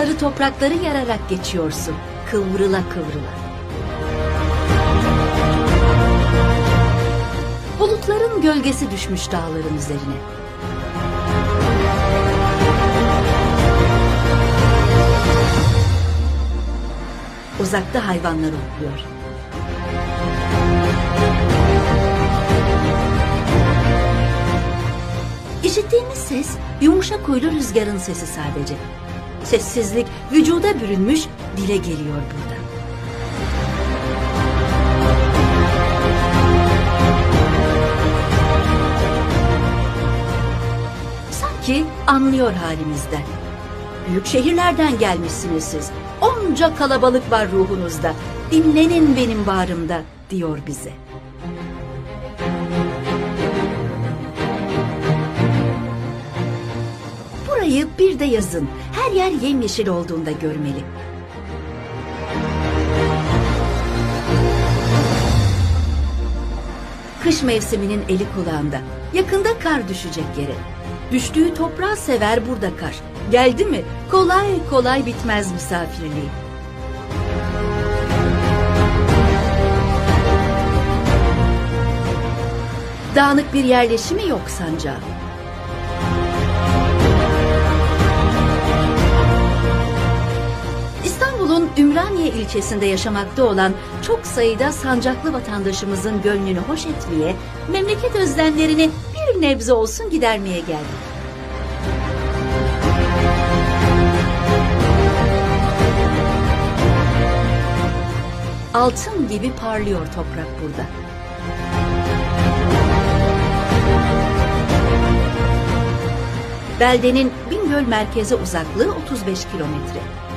sarı toprakları yararak geçiyorsun. Kıvrıla kıvrıla. Bulutların gölgesi düşmüş dağların üzerine. Uzakta hayvanlar otluyor. İşittiğimiz ses yumuşak huylu rüzgarın sesi sadece. Sessizlik vücuda bürünmüş dile geliyor burada. Sanki anlıyor halimizden. Büyük şehirlerden gelmişsiniz siz. Onca kalabalık var ruhunuzda. Dinlenin benim bağrımda diyor bize. Burayı bir de yazın. Her yer yemyeşil olduğunda görmeli. Kış mevsiminin eli kulağında. Yakında kar düşecek yere. Düştüğü toprağı sever burada kar. Geldi mi kolay kolay bitmez misafirliği. Dağınık bir yerleşimi yok sancağı. İstanbul'un Ümraniye ilçesinde yaşamakta olan çok sayıda sancaklı vatandaşımızın gönlünü hoş etmeye, memleket özlemlerini bir nebze olsun gidermeye geldik. Altın gibi parlıyor toprak burada. Beldenin Bingöl merkeze uzaklığı 35 kilometre.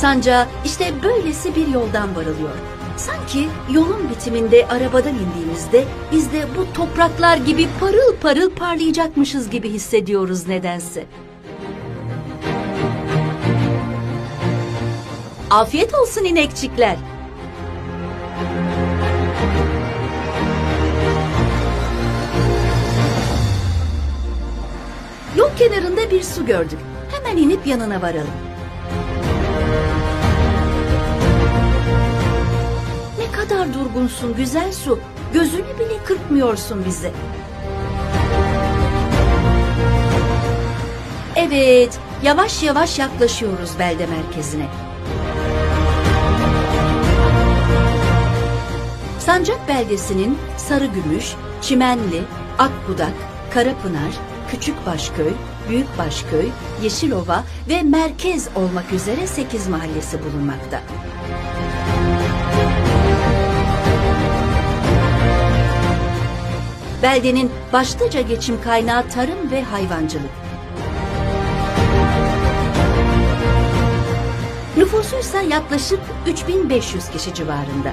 Sancağa işte böylesi bir yoldan varılıyor. Sanki yolun bitiminde arabadan indiğimizde biz de bu topraklar gibi parıl parıl parlayacakmışız gibi hissediyoruz nedense. Afiyet olsun inekçikler. Yol kenarında bir su gördük. Hemen inip yanına varalım. Kadar durgunsun güzel su. Gözünü bile kırpmıyorsun bize. Evet, yavaş yavaş yaklaşıyoruz belde merkezine. Sancak beldesinin Sarıgümüş, Çimenli, Akbudak, Karapınar, Küçükbaşköy, Büyükbaşköy, Yeşilova ve Merkez olmak üzere 8 mahallesi bulunmakta. Beldenin başlıca geçim kaynağı tarım ve hayvancılık. Nüfusuysa yaklaşık 3500 kişi civarında.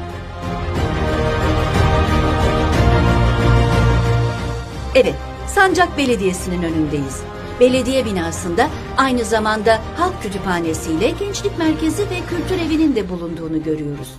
Evet, Sancak Belediyesi'nin önündeyiz. Belediye binasında aynı zamanda halk kütüphanesiyle gençlik merkezi ve kültür evinin de bulunduğunu görüyoruz.